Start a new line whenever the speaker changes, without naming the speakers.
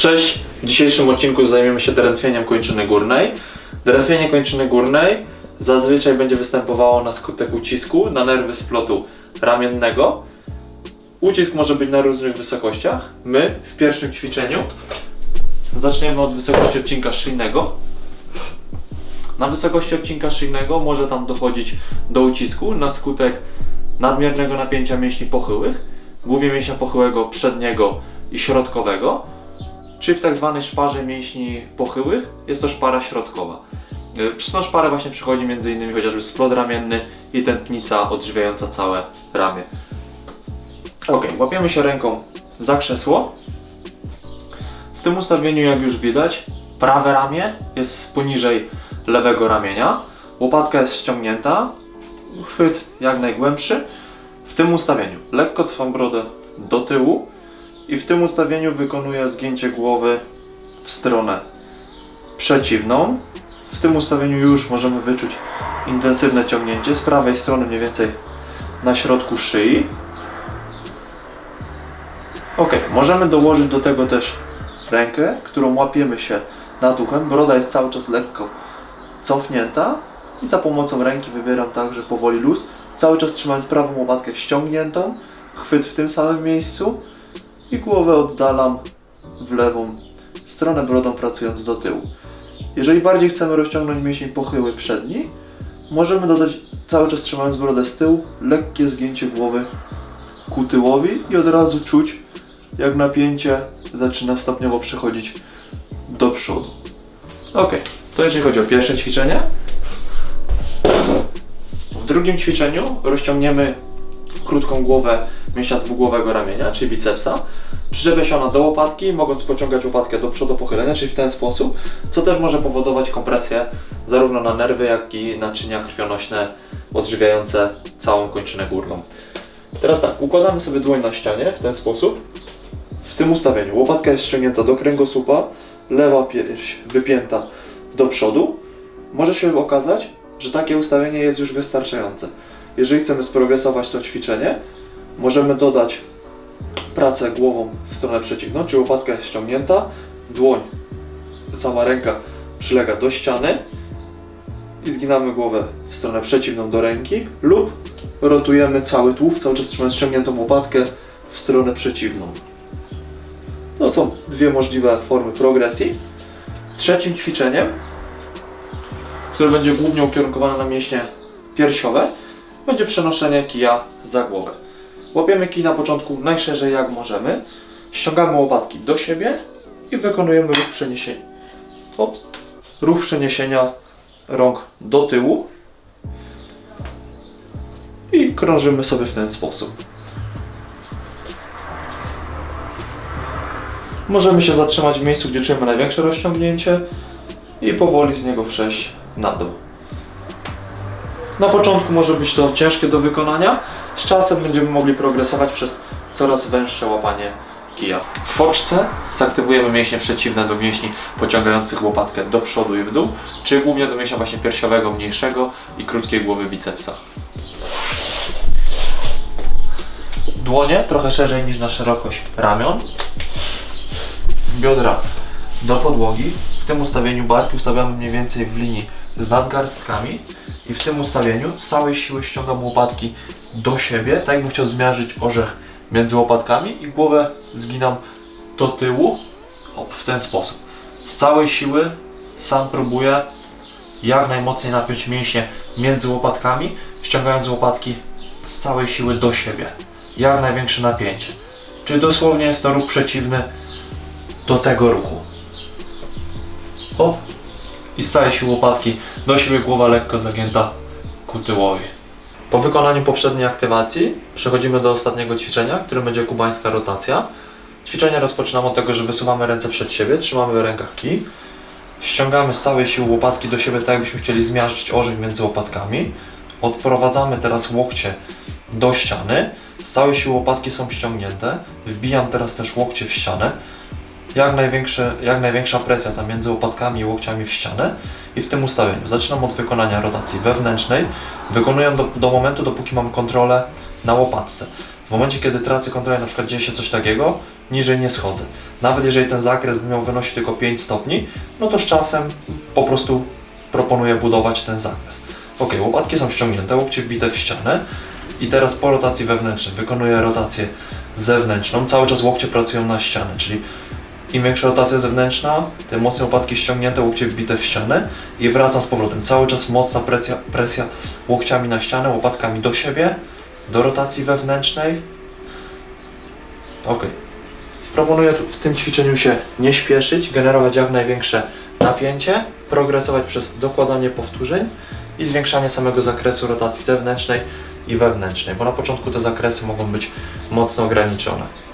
Cześć! W dzisiejszym odcinku zajmiemy się drętwieniem kończyny górnej. Drętwienie kończyny górnej zazwyczaj będzie występowało na skutek ucisku na nerwy splotu ramiennego. Ucisk może być na różnych wysokościach. My w pierwszym ćwiczeniu zaczniemy od wysokości odcinka szyjnego. Na wysokości odcinka szyjnego może tam dochodzić do ucisku na skutek nadmiernego napięcia mięśni pochyłych, głównie mięśnia pochyłego przedniego i środkowego, czy w tak zwanej szparze mięśni pochyłych jest to szpara środkowa. Tą szparę właśnie przychodzi m.in. chociażby splot ramienny i tętnica odżywiająca całe ramię. Ok, łapiemy się ręką za krzesło. W tym ustawieniu, jak już widać, prawe ramię jest poniżej lewego ramienia, łopatka jest ściągnięta, chwyt jak najgłębszy. W tym ustawieniu lekko cofam brodę do tyłu i w tym ustawieniu wykonuję zgięcie głowy w stronę przeciwną. W tym ustawieniu już możemy wyczuć intensywne ciągnięcie z prawej strony mniej więcej na środku szyi. Ok, możemy dołożyć do tego też rękę, którą łapiemy się nad uchem. Broda jest cały czas lekko cofnięta i za pomocą ręki wybieram także powoli luz, cały czas trzymając prawą łopatkę ściągniętą, chwyt w tym samym miejscu i głowę oddalam w lewą stronę brodą pracując do tyłu. Jeżeli bardziej chcemy rozciągnąć mięsień pochyły przedni, możemy dodać cały czas trzymając brodę z tyłu, lekkie zgięcie głowy ku tyłowi i od razu czuć jak napięcie zaczyna stopniowo przechodzić do przodu. Ok, to jeżeli chodzi o pierwsze ćwiczenie. W drugim ćwiczeniu rozciągniemy krótką głowę mięśnia dwugłowego ramienia, czyli bicepsa. Przyczepia się ona do łopatki, mogąc pociągać łopatkę do przodu pochylenia, czyli w ten sposób, co też może powodować kompresję zarówno na nerwy, jak i naczynia krwionośne odżywiające całą kończynę górną. Teraz tak, układamy sobie dłoń na ścianie w ten sposób. W tym ustawieniu łopatka jest ściągnięta do kręgosłupa, lewa pierś wypięta do przodu. Może się okazać, że takie ustawienie jest już wystarczające. Jeżeli chcemy sprogresować to ćwiczenie, możemy dodać pracę głową w stronę przeciwną, czyli łopatka jest ściągnięta, dłoń, sama ręka przylega do ściany i zginamy głowę w stronę przeciwną do ręki lub rotujemy cały tułów, cały czas trzymając ściągniętą łopatkę w stronę przeciwną. To są dwie możliwe formy progresji. Trzecim ćwiczeniem, które będzie głównie ukierunkowane na mięśnie piersiowe, będzie przenoszenie kija za głowę. Łapiemy kij na początku najszerzej jak możemy, ściągamy łopatki do siebie i wykonujemy ruch przeniesienia. Ops. Ruch przeniesienia rąk do tyłu i krążymy sobie w ten sposób. Możemy się zatrzymać w miejscu, gdzie czujemy największe rozciągnięcie i powoli z niego przejść na dół. Na początku może być to ciężkie do wykonania, z czasem będziemy mogli progresować przez coraz węższe łapanie kija. W foczce zaktywujemy mięśnie przeciwne do mięśni pociągających łopatkę do przodu i w dół, czyli głównie do mięśnia właśnie piersiowego, mniejszego i krótkiej głowy bicepsa. Dłonie trochę szerzej niż na szerokość ramion. Biodra do podłogi. W tym ustawieniu barki ustawiamy mniej więcej w linii z nadgarstkami i w tym ustawieniu z całej siły ściągam łopatki do siebie, tak jakbym chciał zmiażdżyć orzech między łopatkami i głowę zginam do tyłu Hop, w ten sposób. Z całej siły sam próbuję jak najmocniej napiąć mięśnie między łopatkami, ściągając łopatki z całej siły do siebie. Jak największe napięcie. Czyli dosłownie jest to ruch przeciwny do tego ruchu. Hop. I z całej siły łopatki do siebie głowa lekko zagięta ku tyłowi. Po wykonaniu poprzedniej aktywacji przechodzimy do ostatniego ćwiczenia, którym będzie kubańska rotacja. Ćwiczenie rozpoczynamy od tego, że wysuwamy ręce przed siebie, trzymamy w rękach kij, ściągamy z całej siły łopatki do siebie, tak jakbyśmy chcieli zmiażdżyć orzech między łopatkami. Odprowadzamy teraz łokcie do ściany, z całej siły łopatki są ściągnięte, wbijam teraz też łokcie w ścianę, jak, największe, jak największa presja tam między łopatkami i łokciami w ścianę i w tym ustawieniu zaczynam od wykonania rotacji wewnętrznej, wykonuję do, do momentu, dopóki mam kontrolę na łopatce. W momencie, kiedy tracę kontrolę, na przykład dzieje się coś takiego, niżej nie schodzę. Nawet jeżeli ten zakres by miał wynosić tylko 5 stopni, no to z czasem po prostu proponuję budować ten zakres. Ok, łopatki są ściągnięte, łokcie wbite w ścianę i teraz po rotacji wewnętrznej wykonuję rotację zewnętrzną. Cały czas łokcie pracują na ścianę, czyli im większa rotacja zewnętrzna, tym mocniej łopatki ściągnięte, łokcie wbite w ścianę i wracam z powrotem. Cały czas mocna presja, presja łokciami na ścianę, łopatkami do siebie, do rotacji wewnętrznej. Ok. Proponuję w tym ćwiczeniu się nie śpieszyć, generować jak największe napięcie, progresować przez dokładanie powtórzeń i zwiększanie samego zakresu rotacji zewnętrznej i wewnętrznej, bo na początku te zakresy mogą być mocno ograniczone.